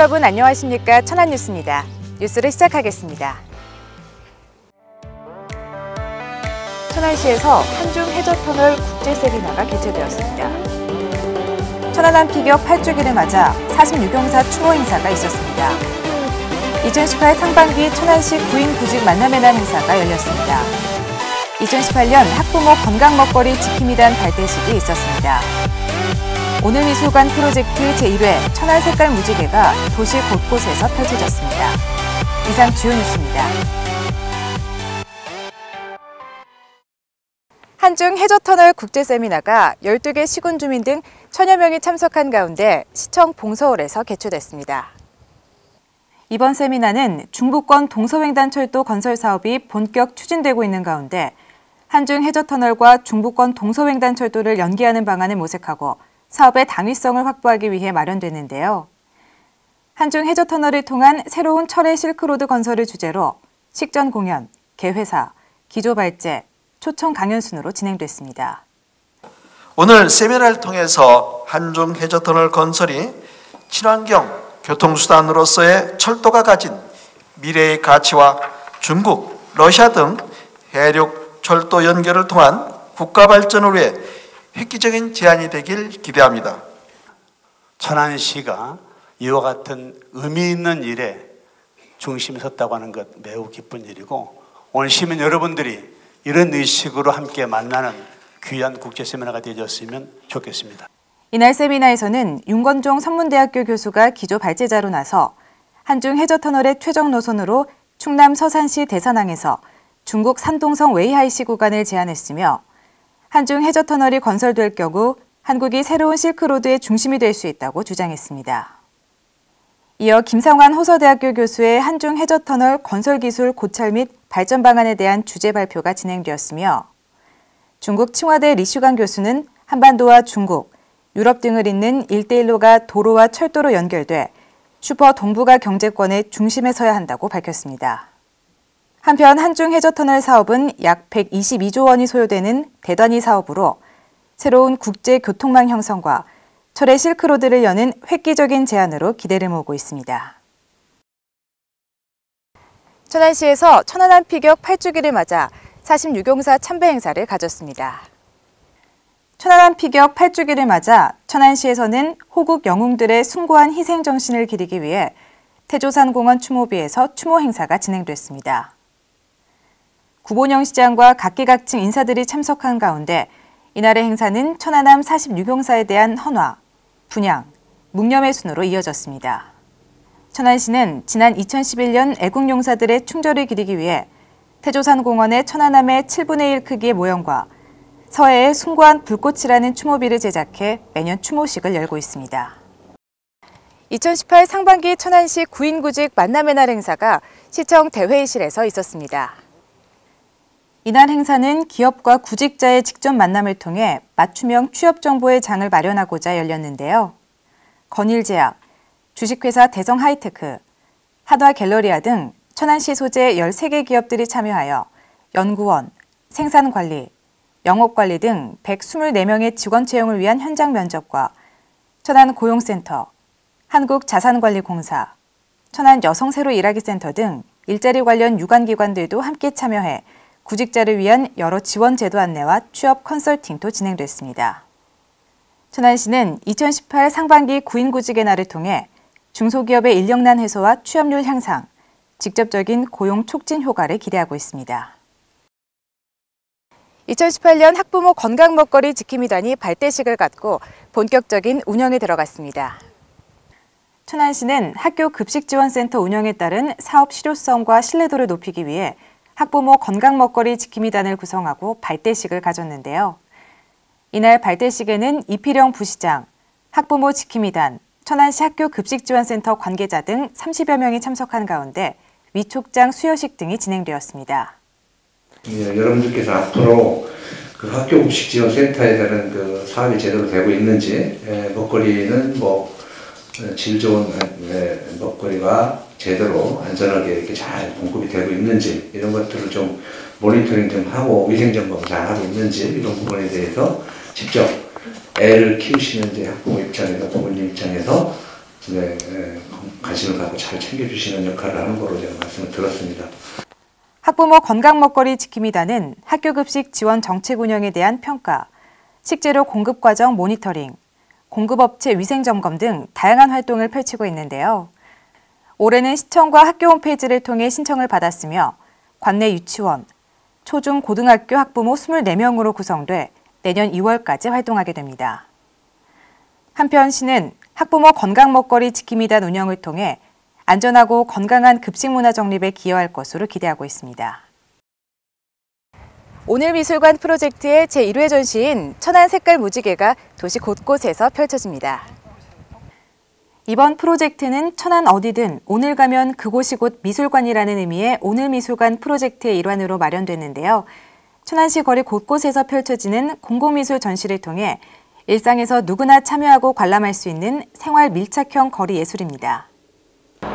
여러분 안녕하십니까 천안뉴스입니다. 뉴스를 시작하겠습니다. 천안시에서 한중 해저터널 국제 세미나가 개최되었습니다. 천안함 피격 8주기를 맞아 46경사 추모 행사가 있었습니다. 2018 상반기 천안시 구인 구직 만남의 날 행사가 열렸습니다. 2018년 학부모 건강 먹거리 지킴이단 발대식이 있었습니다. 오늘 미술관 프로젝트 제1회 천안 색깔 무지개가 도시 곳곳에서 펼쳐졌습니다. 이상 주요 뉴스입니다. 한중 해저터널 국제 세미나가 12개 시군 주민 등 천여 명이 참석한 가운데 시청 봉서홀에서 개최됐습니다. 이번 세미나는 중부권 동서횡단 철도 건설 사업이 본격 추진되고 있는 가운데 한중 해저터널과 중부권 동서횡단 철도를 연계하는 방안을 모색하고 사업의 당위성을 확보하기 위해 마련됐는데요. 한중 해저 터널을 통한 새로운 철의 실크로드 건설을 주제로 식전 공연, 개회사, 기조 발제, 초청 강연 순으로 진행됐습니다. 오늘 세미나를 통해서 한중 해저 터널 건설이 친환경 교통수단으로서의 철도가 가진 미래의 가치와 중국, 러시아 등 해륙 철도 연결을 통한 국가 발전을 위해 획기적인 제안이 되길 기대합니다. 천안 시가 이와 같은 의미 있는 일에 중심에 섰다고 하는 것 매우 기쁜 일이고 오늘 시민 여러분들이 이런 의식으로 함께 만나는 귀한 국제 세미나가 되었으면 좋겠습니다. 이날 세미나에서는 윤건종 선문대학교 교수가 기조 발제자로 나서 한중 해저 터널의 최종 노선으로 충남 서산시 대산항에서 중국 산동성 웨이하이시 구간을 제안했으며 한중 해저 터널이 건설될 경우 한국이 새로운 실크로드의 중심이 될 수 있다고 주장했습니다. 이어 김상환 호서대학교 교수의 한중 해저 터널 건설 기술 고찰 및 발전 방안에 대한 주제 발표가 진행되었으며 중국 칭화대 리슈강 교수는 한반도와 중국, 유럽 등을 잇는 일대일로가 도로와 철도로 연결돼 슈퍼 동북아 경제권의 중심에 서야 한다고 밝혔습니다. 한편 한중 해저터널 사업은 약 122조 원이 소요되는 대단위 사업으로 새로운 국제 교통망 형성과 철의 실크로드를 여는 획기적인 제안으로 기대를 모으고 있습니다. 천안시에서 천안함 피격 8주기를 맞아 46용사 참배 행사를 가졌습니다. 천안함 피격 8주기를 맞아 천안시에서는 호국 영웅들의 숭고한 희생 정신을 기리기 위해 태조산 공원 추모비에서 추모 행사가 진행됐습니다. 구본영 시장과 각계각층 인사들이 참석한 가운데 이날의 행사는 천안함 46용사에 대한 헌화, 분양, 묵념의 순으로 이어졌습니다. 천안시는 지난 2011년 애국용사들의 충절을 기리기 위해 태조산 공원의 천안함의 7분의 1 크기의 모형과 서해의 숭고한 불꽃이라는 추모비를 제작해 매년 추모식을 열고 있습니다. 2018 상반기 천안시 구인구직 만남의 날 행사가 시청 대회의실에서 있었습니다. 이날 행사는 기업과 구직자의 직접 만남을 통해 맞춤형 취업 정보의 장을 마련하고자 열렸는데요. 건일제약, 주식회사 대성 하이테크, 한화 갤러리아 등 천안시 소재 13개 기업들이 참여하여 연구원, 생산관리, 영업관리 등 124명의 직원 채용을 위한 현장 면접과 천안 고용센터, 한국자산관리공사, 천안 여성새로 일하기 센터 등 일자리 관련 유관기관들도 함께 참여해 구직자를 위한 여러 지원 제도 안내와 취업 컨설팅도 진행됐습니다. 천안시는 2018 상반기 구인구직의 날을 통해 중소기업의 인력난 해소와 취업률 향상, 직접적인 고용 촉진 효과를 기대하고 있습니다. 2018년 학부모 건강 먹거리 지킴이단이 발대식을 갖고 본격적인 운영에 들어갔습니다. 천안시는 학교 급식지원센터 운영에 따른 사업 실효성과 신뢰도를 높이기 위해 학부모 건강 먹거리 지킴이단을 구성하고 발대식을 가졌는데요. 이날 발대식에는 이필영 부시장, 학부모 지킴이단, 천안시 학교 급식지원센터 관계자 등 30여 명이 참석한 가운데 위촉장 수여식 등이 진행되었습니다. 예, 여러분들께서 앞으로 그 학교 급식지원센터에 대한 그 사업이 제대로 되고 있는지, 예, 먹거리는 뭐 질 좋은 예, 먹거리가 제대로 안전하게 이렇게 잘 공급이 되고 있는지 이런 것들을 좀 모니터링 좀 하고 위생 점검 잘 하고 있는지 이런 부분에 대해서 직접 애를 키우시는 학부모 입장에서 부모님 입장에서 네, 예, 관심을 갖고 잘 챙겨주시는 역할을 하는 거로 제가 말씀을 들었습니다. 학부모 건강 먹거리 지킴이단은 학교 급식 지원 정책 운영에 대한 평가, 식재료 공급 과정 모니터링, 공급업체 위생 점검 등 다양한 활동을 펼치고 있는데요. 올해는 시청과 학교 홈페이지를 통해 신청을 받았으며 관내 유치원, 초중 고등학교 학부모 24명으로 구성돼 내년 2월까지 활동하게 됩니다. 한편 시는 학부모 건강 먹거리 지킴이단 운영을 통해 안전하고 건강한 급식 문화 정립에 기여할 것으로 기대하고 있습니다. 오늘 미술관 프로젝트의 제1회 전시인 천안 색깔 무지개가 도시 곳곳에서 펼쳐집니다. 이번 프로젝트는 천안 어디든 오늘 가면 그곳이 곧 미술관이라는 의미의 오늘 미술관 프로젝트의 일환으로 마련됐는데요. 천안시 거리 곳곳에서 펼쳐지는 공공미술 전시를 통해 일상에서 누구나 참여하고 관람할 수 있는 생활 밀착형 거리 예술입니다.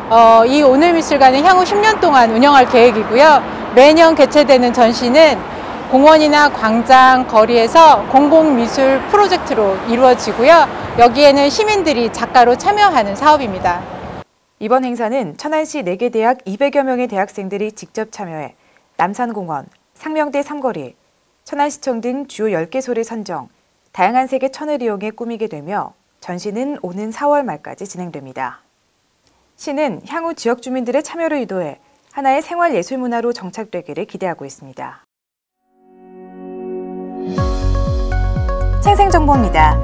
어, 이 오늘 미술관은 향후 10년 동안 운영할 계획이고요. 매년 개최되는 전시는 공원이나 광장, 거리에서 공공미술 프로젝트로 이루어지고요. 여기에는 시민들이 작가로 참여하는 사업입니다. 이번 행사는 천안시 4개 대학 200여 명의 대학생들이 직접 참여해 남산공원, 상명대 삼거리, 천안시청 등 주요 10개소를 선정, 다양한 색의 천을 이용해 꾸미게 되며 전시는 오는 4월 말까지 진행됩니다. 시는 향후 지역 주민들의 참여를 유도해 하나의 생활 예술 문화로 정착되기를 기대하고 있습니다. 생생정보입니다.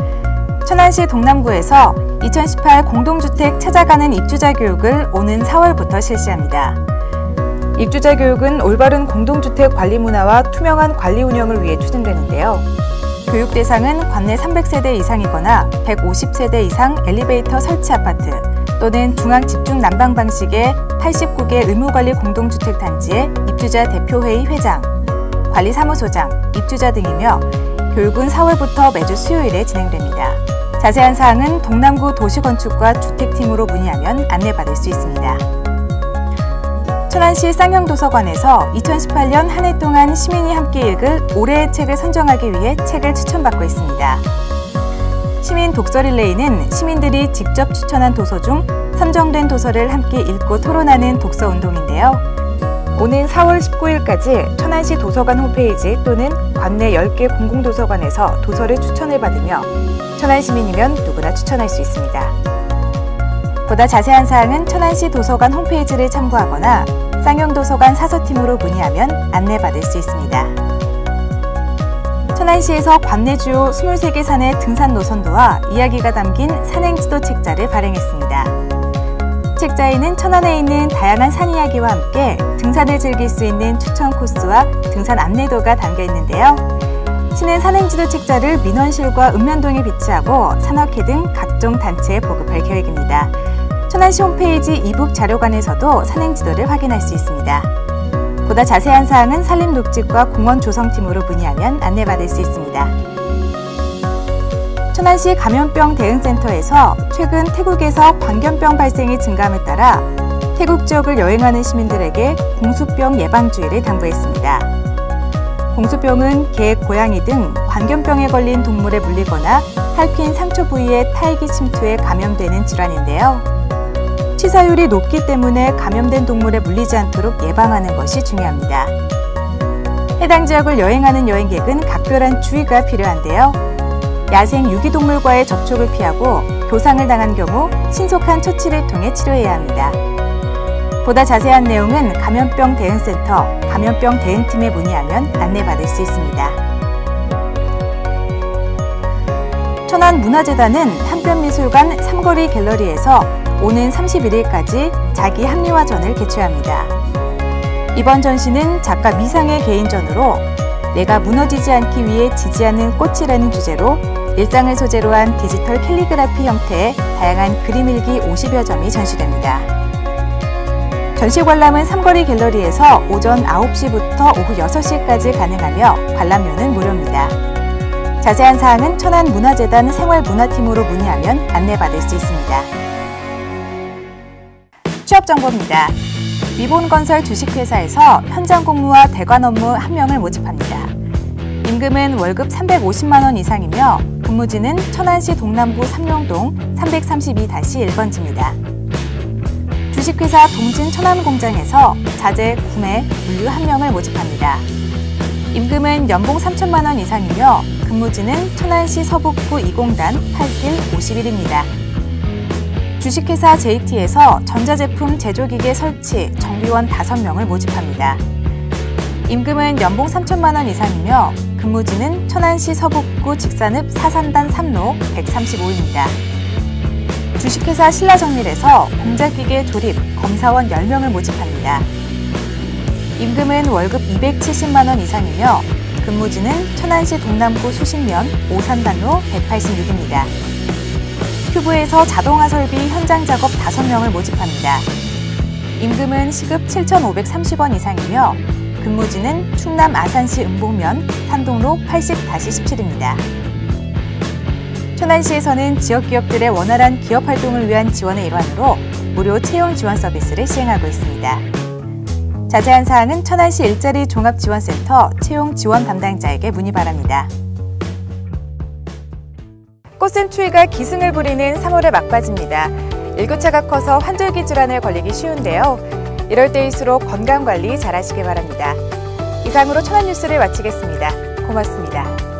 천안시 동남구에서 2018 공동주택 찾아가는 입주자 교육을 오는 4월부터 실시합니다. 입주자 교육은 올바른 공동주택 관리 문화와 투명한 관리 운영을 위해 추진되는데요. 교육 대상은 관내 300세대 이상이거나 150세대 이상 엘리베이터 설치 아파트 또는 중앙 집중 난방 방식의 89개 의무관리 공동주택 단지의 입주자 대표회의 회장, 관리사무소장, 입주자 등이며 교육은 4월부터 매주 수요일에 진행됩니다. 자세한 사항은 동남구 도시건축과 주택팀으로 문의하면 안내받을 수 있습니다. 천안시 쌍용도서관에서 2018년 한 해 동안 시민이 함께 읽을 올해의 책을 선정하기 위해 책을 추천받고 있습니다. 시민 독서 릴레이는 시민들이 직접 추천한 도서 중 선정된 도서를 함께 읽고 토론하는 독서 운동인데요. 오는 4월 19일까지 천안시 도서관 홈페이지 또는 관내 10개 공공도서관에서 도서를 추천을 받으며 천안 시민이면 누구나 추천할 수 있습니다. 보다 자세한 사항은 천안시 도서관 홈페이지를 참고하거나 쌍용도서관 사서팀으로 문의하면 안내받을 수 있습니다. 천안시에서 관내 주요 23개 산의 등산 노선도와 이야기가 담긴 산행지도 책자를 발행했습니다. 책자에는 천안에 있는 다양한 산 이야기와 함께 등산을 즐길 수 있는 추천 코스와 등산 안내도가 담겨 있는데요. 시는 산행지도 책자를 민원실과 읍면동에 비치하고 산악회 등 각종 단체에 보급할 계획입니다. 천안시 홈페이지 이북 자료관에서도 산행지도를 확인할 수 있습니다. 보다 자세한 사항은 산림녹지과 공원 조성팀으로 문의하면 안내받을 수 있습니다. 천안시 감염병 대응센터에서 최근 태국에서 광견병 발생이 증가함에 따라 태국 지역을 여행하는 시민들에게 공수병 예방주의를 당부했습니다. 공수병은 개, 고양이 등 광견병에 걸린 동물에 물리거나 핥힌 상처 부위에 타액이 침투해 감염되는 질환인데요. 치사율이 높기 때문에 감염된 동물에 물리지 않도록 예방하는 것이 중요합니다. 해당 지역을 여행하는 여행객은 각별한 주의가 필요한데요. 야생 유기동물과의 접촉을 피하고 교상을 당한 경우 신속한 처치를 통해 치료해야 합니다. 보다 자세한 내용은 감염병 대응센터 감염병 대응팀에 문의하면 안내받을 수 있습니다. 천안문화재단은 한편미술관 삼거리 갤러리에서 오는 31일까지 자기 합리화전을 개최합니다. 이번 전시는 작가 미상의 개인전으로 내가 무너지지 않기 위해 지지하는 꽃이라는 주제로 일상을 소재로 한 디지털 캘리그라피 형태의 다양한 그림 일기 50여 점이 전시됩니다. 전시 관람은 삼거리 갤러리에서 오전 9시부터 오후 6시까지 가능하며 관람료는 무료입니다. 자세한 사항은 천안문화재단 생활문화팀으로 문의하면 안내받을 수 있습니다. 취업 정보입니다. 미본건설 주식회사에서 현장 공무와 대관 업무 한 명을 모집합니다. 임금은 월급 350만 원 이상이며 근무지는 천안시 동남구 삼룡동 332-1번지입니다. 주식회사 동진 천안공장에서 자재, 구매, 분류 한 명을 모집합니다. 임금은 연봉 3천만 원 이상이며 근무지는 천안시 서북구 2공단 8길 51입니다. 주식회사 JT에서 전자제품 제조기계 설치, 정비원 5명을 모집합니다. 임금은 연봉 3천만 원 이상이며 근무지는 천안시 서북구 직산읍 사산단 3로 135입니다. 주식회사 신라정밀에서 공작기계 조립, 검사원 10명을 모집합니다. 임금은 월급 270만 원 이상이며 근무지는 천안시 동남구 수신면 오산단로 186입니다. 큐브에서 자동화 설비 현장 작업 5명을 모집합니다. 임금은 시급 7,530원 이상이며 근무지는 충남 아산시 음봉면 산동로 80-17입니다. 천안시에서는 지역 기업들의 원활한 기업 활동을 위한 지원의 일환으로 무료 채용 지원 서비스를 시행하고 있습니다. 자세한 사항은 천안시 일자리 종합지원센터 채용 지원 담당자에게 문의 바랍니다. 꽃샘 추위가 기승을 부리는 3월의 막바지입니다. 일교차가 커서 환절기 질환에 걸리기 쉬운데요. 이럴 때일수록 건강 관리 잘 하시길 바랍니다. 이상으로 천안 뉴스를 마치겠습니다. 고맙습니다.